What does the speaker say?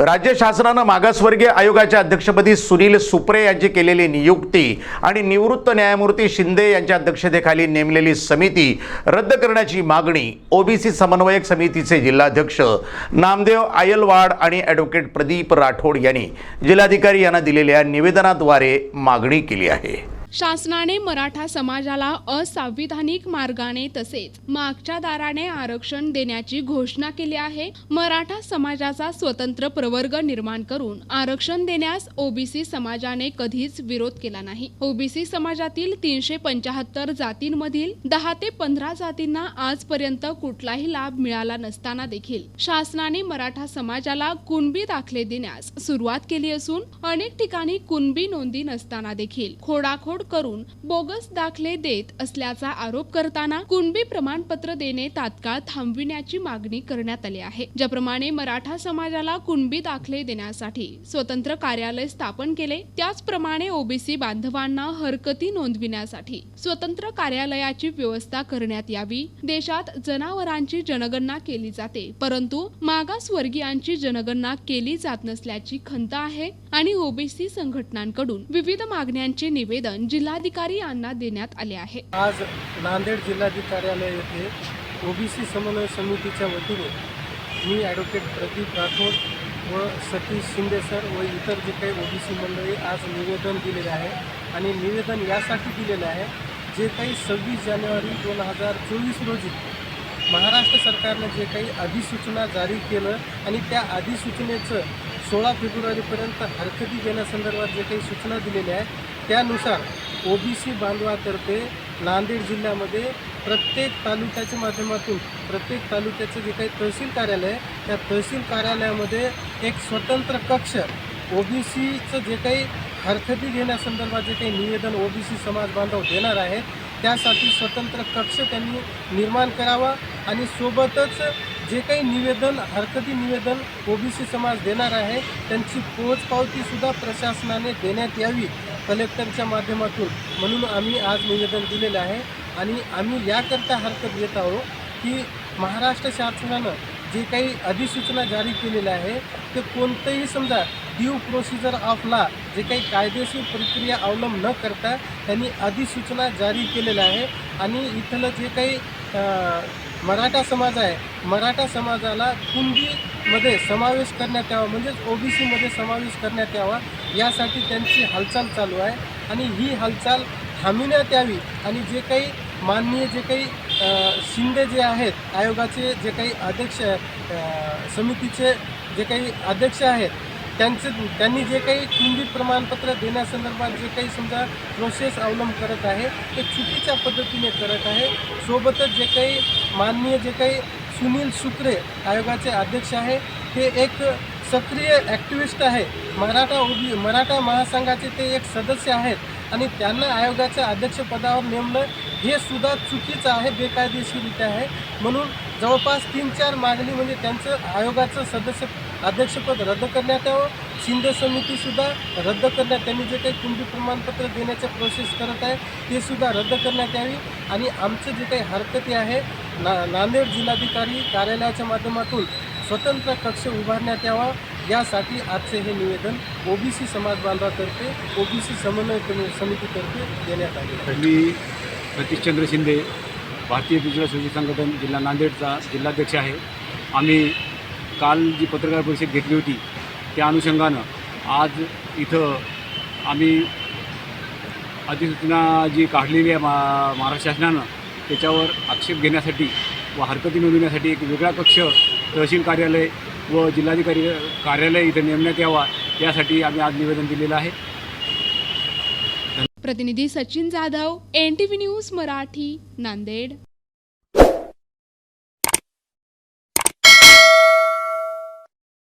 राज्य शासनानं मागासवर्गीय आयोगाच्या अध्यक्षपदी सुनील सुप्रे यांची केलेली नियुक्ती आणि निवृत्त न्यायमूर्ती शिंदे यांच्या अध्यक्षतेखाली नेमलेली समिती रद्द करण्याची मागणी ओबीसी समन्वयक समितीचे जिल्हाध्यक्ष नामदेव आयलवाड आणि ॲडव्होकेट प्रदीप राठोड यांनी जिल्हाधिकारी यांना दिलेल्या निवेदनाद्वारे मागणी केली आहे. शासनाने मराठा समाजाला असंविधानिक मार्गाने तसेच मागच्या दाराने आरक्षण देण्याची घोषणा केली आहे. मराठा समाजाचा स्वतंत्र प्रवर्ग निर्माण करून आरक्षण देण्यास ओबीसी समाजाने कधीच विरोध केला नाही. ओबीसी समाजातील तीनशे पंचाहत्तर जातींमधील दहा ते पंधरा जातींना आजपर्यंत कुठलाही लाभ मिळाला नसताना देखील शासनाने मराठा समाजाला कुणबी दाखले देण्यास सुरुवात केली असून अनेक ठिकाणी कुणबी नोंदी नसताना देखील खोडाखोड करून बोगस दाखले देत असल्याचा आरोप करताना कुणबी प्रमाणपत्र देणे तात्काळ थांबविण्याची मागणी करण्यात आली आहे. ज्याप्रमाणे मराठा समाजाला कुणबी दाखले देण्यासाठी स्वतंत्र कार्यालय स्थापन केले त्याचप्रमाणे ओबीसी बांधवांना हरकती नोंदविण्यासाठी स्वतंत्र कार्यालयाची व्यवस्था करण्यात यावी. देशात जनावरांची जनगणना केली जाते परंतु मागासवर्गीयांची जनगणना केली जात नसल्याची खंत आहे आणि ओबीसी संघटनांकडून विविध मागण्यांचे निवेदन जिल्हाधिकारी यांना देण्यात आले आहे. आज नांदेड जिल्हाधिकार्यालय येथे ओबीसी समन्वय समितीच्या वतीने मी ॲडव्होकेट प्रदीप राठोड व सतीश शिंदे सर व इतर जे काही ओबीसी मंडळी आज निवेदन दिलेले आहे आणि निवेदन यासाठी दिलेलं आहे जे काही सव्वीस जानेवारी दोन हजार चोवीस रोजी महाराष्ट्र सरकारनं जे काही अधिसूचना जारी केलं आणि त्या अधिसूचनेचं सोळा फेब्रुवारीपर्यंत हरकती देण्यासंदर्भात जे काही सूचना दिलेल्या आहेत त्यानुसार ओ बी सी बांधवातर्फे नांदेड जिल्ह्यामध्ये प्रत्येक तालुक्याच्या माध्यमातून प्रत्येक तालुक्याचं जे काही तहसील कार्यालय आहे त्या तहसील कार्यालयामध्ये एक स्वतंत्र कक्ष ओ बी सीचं जे काही हरकती घेण्यासंदर्भात जे काही निवेदन ओ बी सी समाज बांधव देणार आहेत त्यासाठी स्वतंत्र कक्ष त्यांनी निर्माण करावा आणि सोबतच जे काही निवेदन हरकती निवेदन ओबीसी समाज देणार आहे त्यांची पोचपावतीसुद्धा प्रशासनाने देण्यात यावी. कलेक्टरच्या माध्यमातून म्हणून आम्ही आज निवेदन दिलेलं आहे. आणि आम्ही याकरता हरकत घेत आहोत की महाराष्ट्र शासनानं जे काही अधिसूचना जारी केलेलं आहे ते कोणतंही समजा ड्यू प्रोसिजर ऑफ लॉ जे काही कायदेशीर प्रक्रिया अवलंब न करता त्यांनी अधिसूचना जारी केलेलं आहे. आणि इथलं जे काही मराठा समाज आहे. मराठा समाजाला कुणबीमध्ये समावेश करण्यात यावा म्हणजेच ओबीसीमध्ये समावेश करण्यात यावा यासाठी त्यांची हालचाल चालू आहे. आणि ही हालचाल थांबविण्यात यावी. आणि जे काही माननीय जे काही शिंदे जे आहेत आयोगाचे जे काही अध्यक्ष समितीचे जे काही अध्यक्ष आहेत त्यांचे त्यांनी जे काही कुंभी प्रमाणपत्र देण्यासंदर्भात जे काही समजा प्रोसेस अवलंब करत आहे ते चुकीच्या पद्धतीने करत आहे. सोबतच जे काही माननीय जे काही सुनील शुक्रे आयोगाचे अध्यक्ष आहे ते एक सक्रिय ॲक्टिव्हिस्ट आहे. मराठा ओबी मराठा महासंघाचे ते एक सदस्य आहेत आणि त्यांना आयोगाच्या अध्यक्षपदावर नेमणं हे सुद्धा चुकीचं आहे बेकायदेशीरित्या आहे. म्हणून जवळपास तीन चार मागणी म्हणजे त्यांचं आयोगाचं सदस्य अध्यक्षपद रद्द करण्यात यावं. शिंदे समितीसुद्धा रद्द करण्यात त्यांनी जे काही कुंडी प्रमाणपत्र देण्याचे प्रोसेस करत आहे ते सुद्धा रद्द करण्यात यावी. आणि आमचं जे काही हरकती आहे ना नांदेड जिल्हाधिकारी कार्यालयाच्या माध्यमातून स्वतंत्र कक्ष उभारण्यात यावा. यासाठी आजचे हे निवेदन ओबीसी समाज बांधवातर्फे ओबीसी समन्वय समितीतर्फे देण्यात आले. मी सतीशचंद्र शिंदे भारतीय गुजरात सुरक्षी संघटन जिल्हा नांदेडचा जिल्हाध्यक्ष आहे. आम्ही काल जी पत्रकार परिषद घेतली होती त्या अनुषंगानं आज इथं आम्ही अधिसूचना जी काढलेली आहे मा महाराष्ट्र शासनानं त्याच्यावर आक्षेप घेण्यासाठी व हरकती नोंदवण्यासाठी एक वेगळा कक्ष तहसील कार्यालय व जिल्हाधिकारी कार्यालय इथं नेमण्यात यावा यासाठी आम्ही आज निवेदन दिलेलं आहे. प्रतिनिधी Sachin Jadhav N T V news Marathi Nanded.